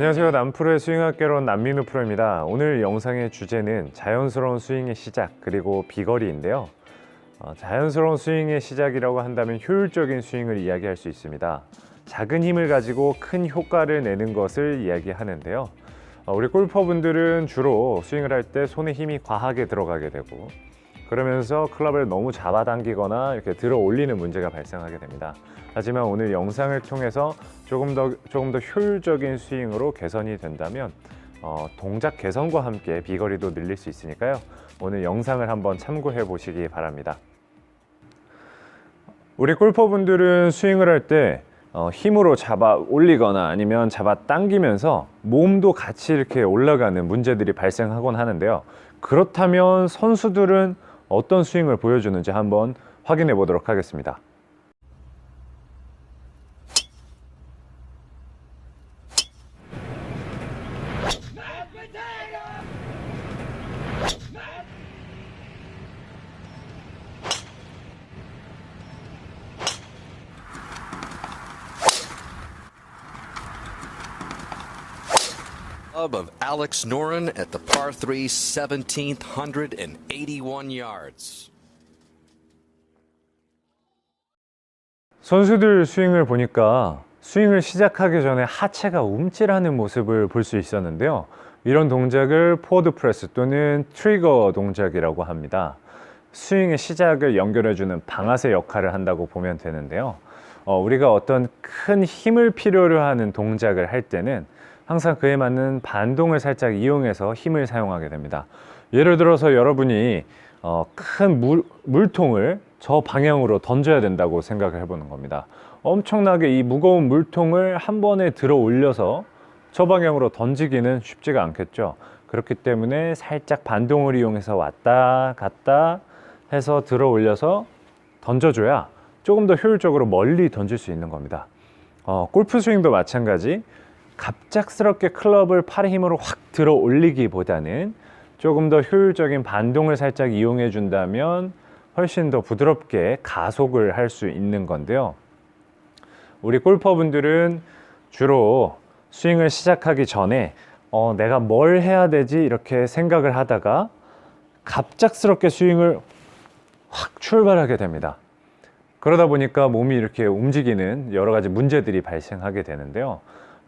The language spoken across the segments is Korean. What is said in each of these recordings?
안녕하세요. 남프로의 스윙학개론 남민우 프로입니다. 오늘 영상의 주제는 자연스러운 스윙의 시작 그리고 비거리인데요. 어, 자연스러운 스윙의 시작이라고 한다면 효율적인 스윙을 이야기할 수 있습니다. 작은 힘을 가지고 큰 효과를 내는 것을 이야기하는데요. 어, 우리 골퍼분들은 주로 스윙을 할 때 손에 힘이 과하게 들어가게 되고 그러면서 클럽을 너무 잡아당기거나 이렇게 들어 올리는 문제가 발생하게 됩니다. 하지만 오늘 영상을 통해서 조금 더 조금 더 효율적인 스윙으로 개선이 된다면 어, 동작 개선과 함께 비거리도 늘릴 수 있으니까요. 오늘 영상을 한번 참고해 보시기 바랍니다. 우리 골퍼분들은 스윙을 할때 어, 힘으로 잡아 올리거나 아니면 잡아 당기면서 몸도 같이 이렇게 올라가는 문제들이 발생하곤 하는데요. 그렇다면 선수들은 어떤 스윙을 보여주는지 한번 확인해 보도록 하겠습니다. Of Alex Noren at the par 3 17th 181 yards. 선수들 스윙을 보니까 스윙을 시작하기 전에 하체가 움찔하는 모습을 볼 수 있었는데요. 이런 동작을 포드 프레스 또는 트리거 동작이라고 합니다. 스윙의 시작을 연결해주는 방아쇠 역할을 한다고 보면 되는데요. 어, 우리가 어떤 큰 힘을 필요로 하는 동작을 할 때는 항상 그에 맞는 반동을 살짝 이용해서 힘을 사용하게 됩니다. 예를 들어서 여러분이 어, 큰 물, 물통을 저 방향으로 던져야 된다고 생각을 해보는 겁니다. 엄청나게 이 무거운 물통을 한 번에 들어 올려서 저 방향으로 던지기는 쉽지가 않겠죠. 그렇기 때문에 살짝 반동을 이용해서 왔다 갔다 해서 들어 올려서 던져줘야 조금 더 효율적으로 멀리 던질 수 있는 겁니다. 어, 골프 스윙도 마찬가지. 갑작스럽게 클럽을 팔의 힘으로 확 들어 올리기보다는 조금 더 효율적인 반동을 살짝 이용해 준다면 훨씬 더 부드럽게 가속을 할 수 있는 건데요. 우리 골퍼분들은 주로 스윙을 시작하기 전에 어, 내가 뭘 해야 되지 이렇게 생각을 하다가 갑작스럽게 스윙을 확 출발하게 됩니다. 그러다 보니까 몸이 이렇게 움직이는 여러 가지 문제들이 발생하게 되는데요.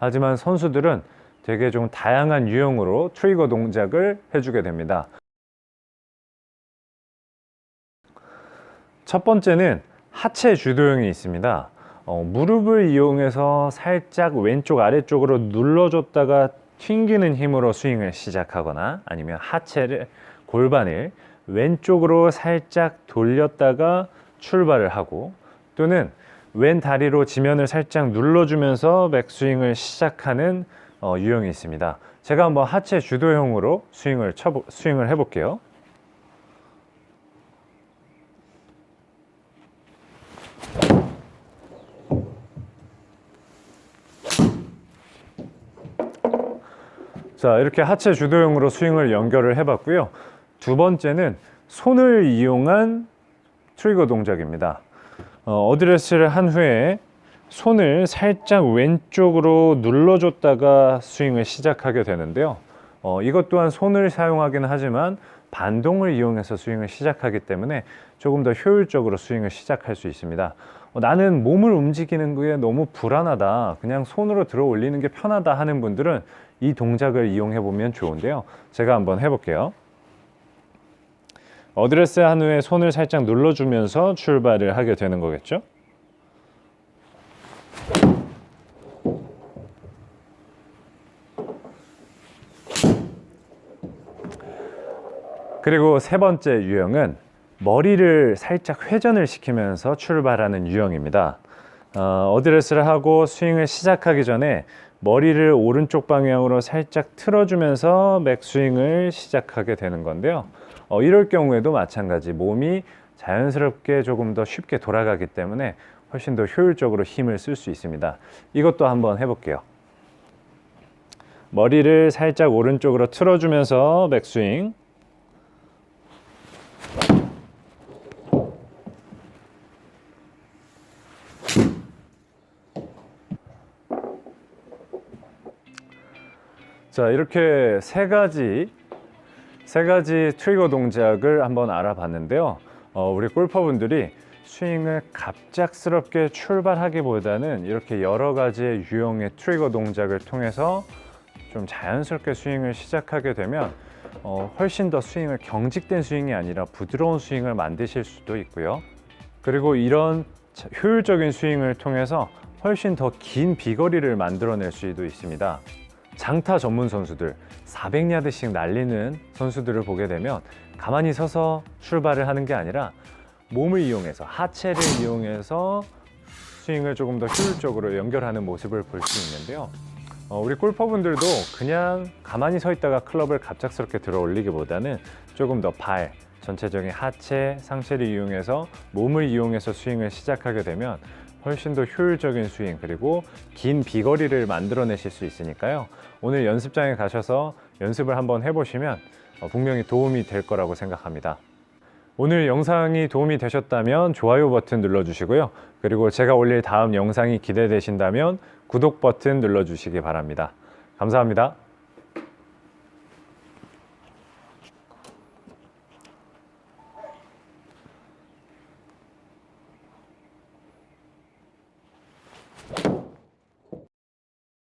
하지만 선수들은 되게 좀 다양한 유형으로 트리거 동작을 해주게 됩니다. 첫 번째는 하체 주도형이 있습니다. 어, 무릎을 이용해서 살짝 왼쪽 아래쪽으로 눌러줬다가 튕기는 힘으로 스윙을 시작하거나 아니면 하체를 골반을 왼쪽으로 살짝 돌렸다가 출발을 하고 또는 왼 다리로 지면을 살짝 눌러주면서 백스윙을 시작하는 어, 유형이 있습니다. 제가 한번 하체 주도형으로 스윙을 쳐 스윙을 해볼게요. 자, 이렇게 하체 주도형으로 스윙을 연결을 해봤고요. 두 번째는 손을 이용한 트리거 동작입니다. 어, 어드레스를 한 후에 손을 살짝 왼쪽으로 눌러줬다가 스윙을 시작하게 되는데요. 어, 이것 또한 손을 사용하기는 하지만 반동을 이용해서 스윙을 시작하기 때문에 조금 더 효율적으로 스윙을 시작할 수 있습니다. 어, 나는 몸을 움직이는 게 너무 불안하다. 그냥 손으로 들어 올리는 게 편하다 하는 분들은 이 동작을 이용해 보면 좋은데요. 제가 한번 해볼게요. 어드레스 한 후에 손을 살짝 눌러주면서 출발을 하게 되는 거겠죠? 그리고 세 번째 유형은 머리를 살짝 회전을 시키면서 출발하는 유형입니다. 어, 어드레스를 하고 스윙을 시작하기 전에 머리를 오른쪽 방향으로 살짝 틀어주면서 맥스윙을 시작하게 되는 건데요. 어, 이럴 경우에도 마찬가지 몸이 자연스럽게 조금 더 쉽게 돌아가기 때문에 훨씬 더 효율적으로 힘을 쓸 수 있습니다. 이것도 한번 해볼게요. 머리를 살짝 오른쪽으로 틀어주면서 백스윙. 자, 이렇게 세 가지 세 가지 트리거 동작을 한번 알아봤는데요. 어, 우리 골퍼분들이 스윙을 갑작스럽게 출발하기보다는 이렇게 여러 가지의 유형의 트리거 동작을 통해서 좀 자연스럽게 스윙을 시작하게 되면 어, 훨씬 더 스윙을 경직된 스윙이 아니라 부드러운 스윙을 만드실 수도 있고요. 그리고 이런 자- 효율적인 스윙을 통해서 훨씬 더 긴 비거리를 만들어낼 수도 있습니다. 장타 전문 선수들 400야드씩 날리는 선수들을 보게 되면 가만히 서서 출발을 하는 게 아니라 몸을 이용해서 하체를 이용해서 스윙을 조금 더 효율적으로 연결하는 모습을 볼 수 있는데요. 어, 우리 골퍼분들도 그냥 가만히 서 있다가 클럽을 갑작스럽게 들어 올리기보다는 조금 더 발, 전체적인 하체, 상체를 이용해서 몸을 이용해서 스윙을 시작하게 되면 훨씬 더 효율적인 스윙 그리고 긴 비거리를 만들어내실 수 있으니까요. 오늘 연습장에 가셔서 연습을 한번 해보시면 어, 분명히 도움이 될 거라고 생각합니다. 오늘 영상이 도움이 되셨다면 좋아요 버튼 눌러주시고요. 그리고 제가 올릴 다음 영상이 기대되신다면 구독 버튼 눌러주시기 바랍니다. 감사합니다.